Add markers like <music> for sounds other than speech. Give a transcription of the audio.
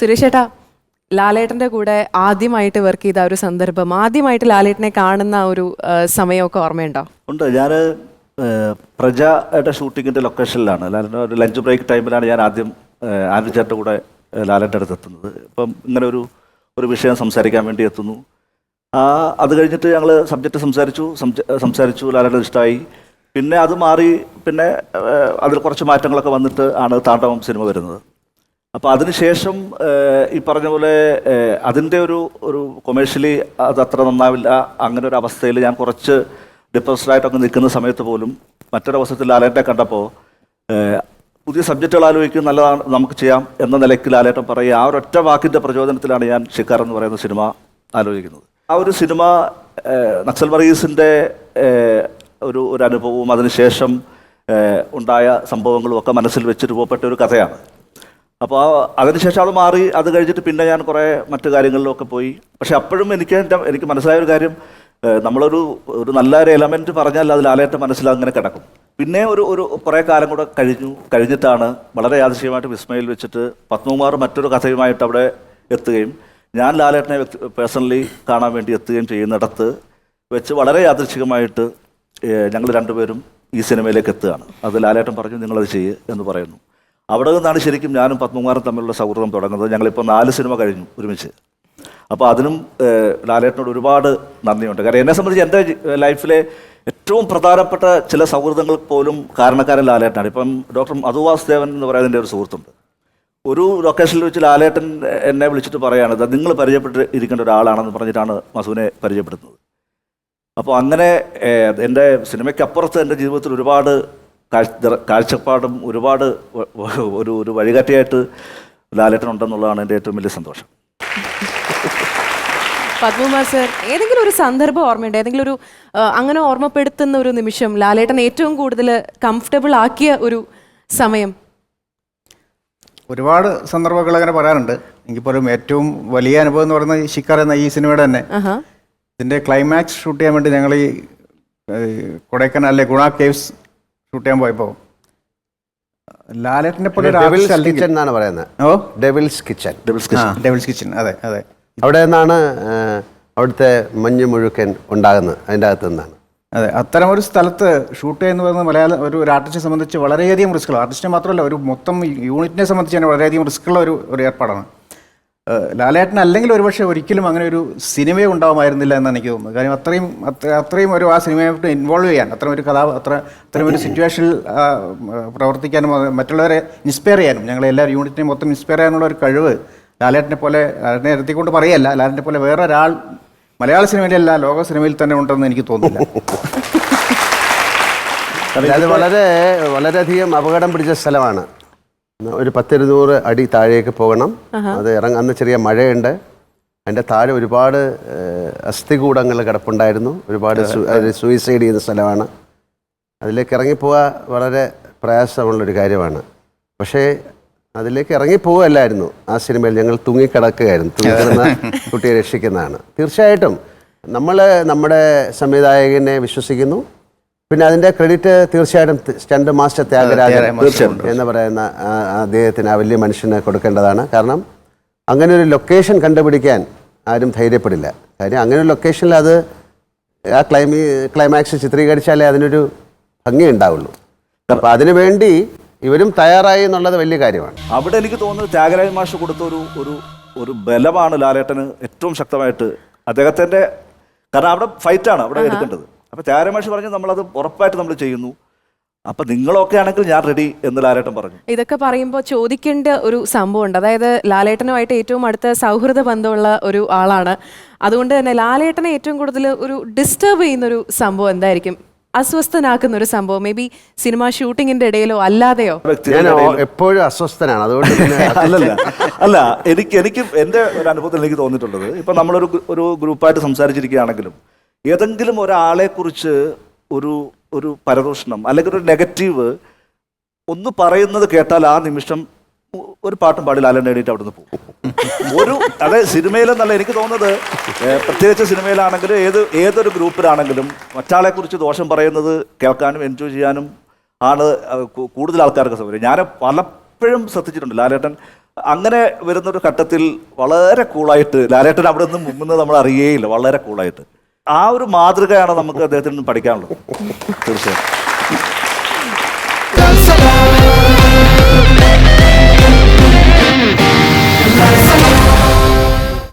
സുരേഷ് ഏട്ടാ ലാലേട്ടന്റെ കൂടെ ആദ്യമായിട്ട് വർക്ക് ചെയ്ത ഒരു സന്ദർഭം ആദ്യമായിട്ട് ലാലേട്ടനെ കാണുന്ന ഒരു സമയമൊക്കെ ഓർമ്മയുണ്ടോ? ഉണ്ട്. ഞാൻ പ്രജയുടെ ഷൂട്ടിങ്ങിന്റെ ലൊക്കേഷനിലാണ്. ലാലേട്ടൻ ഒരു ലഞ്ച് ബ്രേക്ക് ടൈമിലാണ് ഞാൻ ആദ്യം ആൻഡ്രി ചേട്ടന്റെ കൂടെ ലാലേട്ടന്റെ അടുത്ത് എത്തുന്നത്. ഇപ്പം ഇങ്ങനെ ഒരു ഒരു വിഷയം സംസാരിക്കാൻ വേണ്ടി എത്തുന്നു. ആ അത് കഴിഞ്ഞിട്ട് ഞങ്ങൾ സബ്ജക്റ്റ് സംസാരിച്ചു. സംസാരിച്ചു. ലാലേട്ടൻ ഇഷ്ടമായി പിന്നെ അത് മാറി പിന്നെ അതിൽ കുറച്ച് മാറ്റങ്ങളൊക്കെ വന്നിട്ട് ആണ് താണ്ഡവം സിനിമ വരുന്നത്. അപ്പോൾ അതിനുശേഷം ഈ പറഞ്ഞ പോലെ അതിന്റെ ഒരു ഒരു കൊമേഴ്ഷ്യലി അത് അത്ര നന്നാവില്ല. അങ്ങനെ ഒരു അവസ്ഥയിൽ ഞാൻ കുറച്ച് ഡിപ്രസ്ഡായിട്ടൊക്കെ നിൽക്കുന്ന സമയത്ത് പോലും മറ്റൊരവസരത്തിൽ ലാലേട്ടനെ കണ്ടപ്പോൾ പുതിയ സബ്ജക്റ്റുകൾ ആലോചിക്കും നല്ലതാണ് നമുക്ക് ചെയ്യാം എന്ന നിലയ്ക്ക് ലാലേട്ടൻ പറയുക ആ ഒരൊറ്റ വാക്കിന്റെ പ്രചോദനത്തിലാണ് ഞാൻ ഷിക്കാർ എന്ന് പറയുന്ന സിനിമ ആലോചിക്കുന്നത്. ആ ഒരു സിനിമ നക്സൽ വർഗീസിന്റെ ഒരു ഒരു അനുഭവവും അതിനുശേഷം ഉണ്ടായ സംഭവങ്ങളും ഒക്കെ മനസ്സിൽ വെച്ച് രൂപപ്പെട്ട ഒരു കഥയാണ്. അപ്പോൾ അതിനുശേഷം അത് മാറി അത് കഴിഞ്ഞിട്ട് പിന്നെ ഞാൻ കുറേ മറ്റു കാര്യങ്ങളിലൊക്കെ പോയി. പക്ഷെ അപ്പോഴും എനിക്ക് എന്റെ എനിക്ക് മനസ്സിലായ ഒരു കാര്യം നമ്മളൊരു ഒരു നല്ല ഒരു എലമെന്റ് പറഞ്ഞാൽ അതിൽ ആലയത്തെ മനസ്സിൽ അങ്ങനെ കിടക്കും. പിന്നെ ഒരു ഒരു കുറേ കാലം കൂടെ കഴിഞ്ഞു കഴിഞ്ഞിട്ടാണ് വളരെ യാദൃശ്യമായിട്ട് വിസ്മയിൽ വെച്ചിട്ട് പത്മകുമാർ മറ്റൊരു കഥയുമായിട്ട് അവിടെ എത്തുകയും ഞാൻ ലാലേട്ടനെ പേഴ്സണലി കാണാൻ വേണ്ടി എത്തുകയും ചെയ്യുന്നിടത്ത് വെച്ച് വളരെ യാദൃശ്ചികമായിട്ട് ഞങ്ങൾ രണ്ടുപേരും ഈ സിനിമയിലേക്ക് എത്തുകയാണ്. അത് ലാലേട്ടൻ പറഞ്ഞു നിങ്ങളത് ചെയ്യുക എന്ന് പറയുന്നു. അവിടെ നിന്നാണ് ശരിക്കും ഞാനും പത്മകുമാറും തമ്മിലുള്ള സൗഹൃദം തുടങ്ങുന്നത്. ഞങ്ങളിപ്പോൾ നാല് സിനിമ കഴിഞ്ഞു ഒരുമിച്ച്. അപ്പോൾ അതിനും ലാലേട്ടനോട് ഒരുപാട് നന്ദിയുണ്ട്. കാരണം എന്നെ സംബന്ധിച്ച് എന്റെ ലൈഫിലെ ഏറ്റവും പ്രധാനപ്പെട്ട ചില സൗഹൃദങ്ങൾ പോലും കാരണക്കാരൻ ലാലേട്ടനാണ്. ഇപ്പം ഡോക്ടർ മധു വാസുദേവൻ എന്ന് പറയുന്നതിന്റെ ഒരു സുഹൃത്തുണ്ട്. ഒരു ലൊക്കേഷനിൽ വെച്ച് ലാലേട്ടൻ എന്നെ വിളിച്ചിട്ട് പറയുകയാണ് നിങ്ങൾ പരിചയപ്പെട്ട് ഇരിക്കേണ്ട ഒരാളാണെന്ന് പറഞ്ഞിട്ടാണ് മസുവിനെ പരിചയപ്പെടുത്തുന്നത്. അപ്പോൾ അങ്ങനെ എന്റെ സിനിമയ്ക്കപ്പുറത്ത് എന്റെ ജീവിതത്തിൽ ഒരുപാട് കാഴ്ചപ്പാടും ഒരുപാട് ഒരു ഒരു വഴികാട്ടിയായിട്ട് ലാലേട്ടൻ ഉണ്ടെന്നുള്ളതാണ് എന്റെ ഏറ്റവും വലിയ സന്തോഷം. പത്മകുമാർ സർ ഏതെങ്കിലും ഒരു സന്ദർഭം ഓർമ്മയുണ്ട്? ഏതെങ്കിലും ഒരു അങ്ങനെ ഓർമ്മപ്പെടുത്തുന്ന ഒരു നിമിഷം ലാലേട്ടൻ ഏറ്റവും കൂടുതൽ കംഫർട്ടബിൾ ആക്കിയ ഒരു സമയം? ഒരുപാട് സന്ദർഭങ്ങൾ അങ്ങനെ പറയാറുണ്ട്. എനിക്ക് പോലും ഏറ്റവും വലിയ അനുഭവം എന്ന് പറയുന്നത് ഷിക്കാർ എന്ന ഈ സിനിമയുടെ തന്നെ. ഇതിന്റെ ക്ലൈമാക്സ് ഷൂട്ട് ചെയ്യാൻ വേണ്ടി ഞങ്ങൾ ഈ കൊടൈക്കനാലിലെ ഗുണ കേവ്സ് ഷൂട്ട് ചെയ്യാൻ പോയപ്പോൾ ലാലേട്ടനെ പോലെ ഡെവിൾസ് കിച്ചൺ എന്നാണ് പറയുന്നത്. ഓ? Devil's kitchen. Devil's kitchen. അതെ അതെ. അവിടെ നിന്നാണ് അവിടുത്തെ മഞ്ഞ് മുഴുക്കൻ ഉണ്ടാകുന്നത് അതിന്റെ അകത്ത് നിന്നാണ്. അതെ അത്തരം ഒരു സ്ഥലത്ത് ഷൂട്ട് ചെയ്യുന്ന പറയുന്നത് മലയാള ഒരു ഒരു ആർട്ടിസ്റ്റിനെ സംബന്ധിച്ച് വളരെയധികം റിസ്ക്കുള്ള ആർട്ടിസ്റ്റിനെ മാത്രമല്ല ഒരു മൊത്തം യൂണിറ്റിനെ സംബന്ധിച്ച് തന്നെ വളരെയധികം റിസ്ക്കുള്ള ഒരു ഒരു ഏർപ്പാടാണ്. ലാലേട്ടൻ അല്ലെങ്കിൽ ഒരുപക്ഷെ ഒരിക്കലും അങ്ങനെ ഒരു സിനിമയെ ഉണ്ടാവുമായിരുന്നില്ല എന്നാണ് എനിക്ക് തോന്നുന്നത്. കാര്യം അത്രയും അത്ര- അത്രയും ഒരു ആ സിനിമയായിട്ട് ഇൻവോൾവ് ചെയ്യാൻ അത്രയും ഒരു കഥാ അത്ര അത്രയും ഒരു സിറ്റുവേഷനിൽ പ്രവർത്തിക്കാനും മറ്റുള്ളവരെ ഇൻസ്പയർ ചെയ്യാനും ഞങ്ങളെ എല്ലാ യൂണിറ്റിനെയും മൊത്തം ഇൻസ്പയർ ചെയ്യാനുള്ള ഒരു കഴിവ് ലാലേട്ടനെ പോലെ ലാലേട്ടനെ എത്തിക്കൊണ്ട് പറയല്ല. ലാലേട്ടനെ പോലെ വേറെ ഒരാൾ മലയാള സിനിമയിലല്ല ലോക സിനിമയിൽ തന്നെ ഉണ്ടെന്ന് എനിക്ക് തോന്നുന്നില്ല. അത് വളരെ വളരെയധികം അപകടം പിടിച്ച സ്ഥലമാണ്. ഒരു പത്തിരുന്നൂറ് അടി താഴേക്ക് പോകണം. അത് ഇറങ്ങ അന്ന് ചെറിയ മഴയുണ്ട്. അതിന്റെ താഴെ ഒരുപാട് അസ്ഥികൂടങ്ങൾ കിടപ്പുണ്ടായിരുന്നു. ഒരുപാട് സൂയിസൈഡ് ചെയ്യുന്ന സ്ഥലമാണ്. അതിലേക്ക് ഇറങ്ങിപ്പോവുക വളരെ പ്രയാസമുള്ളൊരു കാര്യമാണ്. പക്ഷേ അതിലേക്ക് ഇറങ്ങിപ്പോവുകയല്ലായിരുന്നു ആ സിനിമയിൽ ഞങ്ങൾ തൂങ്ങിക്കിടക്കുകയായിരുന്നു. തൂങ്ങിക്കിടന്ന കുട്ടിയെ രക്ഷിക്കുന്നതാണ്. തീർച്ചയായിട്ടും. നമ്മൾ നമ്മുടെ സംവിധായകനെ വിശ്വസിക്കുന്നു. പിന്നെ അതിന്റെ ക്രെഡിറ്റ് തീർച്ചയായിട്ടും സ്റ്റണ്ട് മാസ്റ്റർ ത്യാഗരാജൻ എന്ന് പറയുന്ന അദ്ദേഹത്തിന് ആ വലിയ മനുഷ്യന് കൊടുക്കേണ്ടതാണ്. കാരണം അങ്ങനെ ഒരു ലൊക്കേഷൻ കണ്ടുപിടിക്കാൻ ആരും ധൈര്യപ്പെടില്ല. കാര്യം അങ്ങനെ ഒരു ലൊക്കേഷനിൽ അത് ആ ക്ലൈമി ക്ലൈമാക്സ് ചിത്രീകരിച്ചാലേ അതിനൊരു ഭംഗി ഉണ്ടാവുള്ളൂ. അപ്പം അതിനുവേണ്ടി ഇവരും തയ്യാറായി എന്നുള്ളത് വലിയ കാര്യമാണ്. അവിടെ എനിക്ക് തോന്നുന്നത് ത്യാഗരാജ മാഷ് കൊടുത്ത ഒരു ഒരു ഒരു ബലമാണ് ലാലേട്ടന് ഏറ്റവും ശക്തമായിട്ട് അദ്ദേഹത്തിന്റെ കാരണം അവിടെ ഫൈറ്റാണ് അവിടെ എടുക്കേണ്ടത്. അപ്പോൾ ചാരമേഷ് മാഷ് പറഞ്ഞു നമ്മളത് ഉറപ്പായിട്ട് നമ്മൾ ചെയ്യുന്നു. അപ്പൊ നിങ്ങളൊക്കെ ആണെങ്കിൽ ഞാൻ റെഡി എന്ന് ലാലേട്ടൻ പറഞ്ഞു. ഇതൊക്കെ പറയുമ്പോൾ ചോദിക്കേണ്ട ഒരു സംഭവമുണ്ട്. അതായത് ലാലേട്ടനുമായിട്ട് ഏറ്റവും അടുത്ത സൗഹൃദ ബന്ധമുള്ള ഒരു ആളാണ്. അതുകൊണ്ട് തന്നെ ലാലേട്ടനെ ഏറ്റവും കൂടുതൽ ഒരു ഡിസ്റ്റർബ് ചെയ്യുന്ന ഒരു സംഭവം എന്തായിരിക്കും? അസ്വസ്ഥനാക്കുന്ന ഒരു സംഭവം മേ ബി സിനിമ ഷൂട്ടിങ്ങിന്റെ ഇടയിലോ അല്ലാതെയോ? ഞാൻ എപ്പോഴും അസ്വസ്ഥനാണ്. അതുകൊണ്ട് <laughs> അല്ലല്ല. അല്ല എനിക്ക് എനിക്ക് എന്റെ ഒരു അനുഭവത്തിൽ എനിക്ക് തോന്നിയിട്ടുള്ളത് ഇപ്പൊ നമ്മളൊരു ഒരു ഗ്രൂപ്പായിട്ട് സംസാരിച്ചിരിക്കുകയാണെങ്കിലും ഏതെങ്കിലും ഒരാളെക്കുറിച്ച് ഒരു ഒരു പരദൂഷണം അല്ലെങ്കിൽ ഒരു നെഗറ്റീവ് ഒന്ന് പറയുന്നത് കേട്ടാൽ ആ നിമിഷം ഒരു പാട്ടും പാടി ലാലൻ എണീറ്റ് അവിടെ നിന്ന് പോകും. ഒരു അതെ സിനിമയിലെന്നല്ല എനിക്ക് തോന്നുന്നത് പ്രത്യേകിച്ച് സിനിമയിലാണെങ്കിലും ഏത് ഏതൊരു ഗ്രൂപ്പിലാണെങ്കിലും മറ്റാളെ കുറിച്ച് ദോഷം പറയുന്നത് കേൾക്കാനും എൻജോയ് ചെയ്യാനും ആണ് കൂടുതൽ ആൾക്കാർക്ക് സൗകര്യം. ഞാൻ പലപ്പോഴും ശ്രദ്ധിച്ചിട്ടുണ്ട് ലാലേട്ടൻ. അങ്ങനെ വരുന്നൊരു ഘട്ടത്തിൽ വളരെ കൂളായിട്ട് ലാലേട്ടൻ അവിടെ നിന്ന് മുങ്ങുന്നത് നമ്മൾ അറിയേയില്ല വളരെ കൂളായിട്ട്. ആ ഒരു മാതൃകയാണ് നമുക്ക് അദ്ദേഹത്തിൽ നിന്ന് പഠിക്കാനുള്ളത്. തീർച്ചയായും.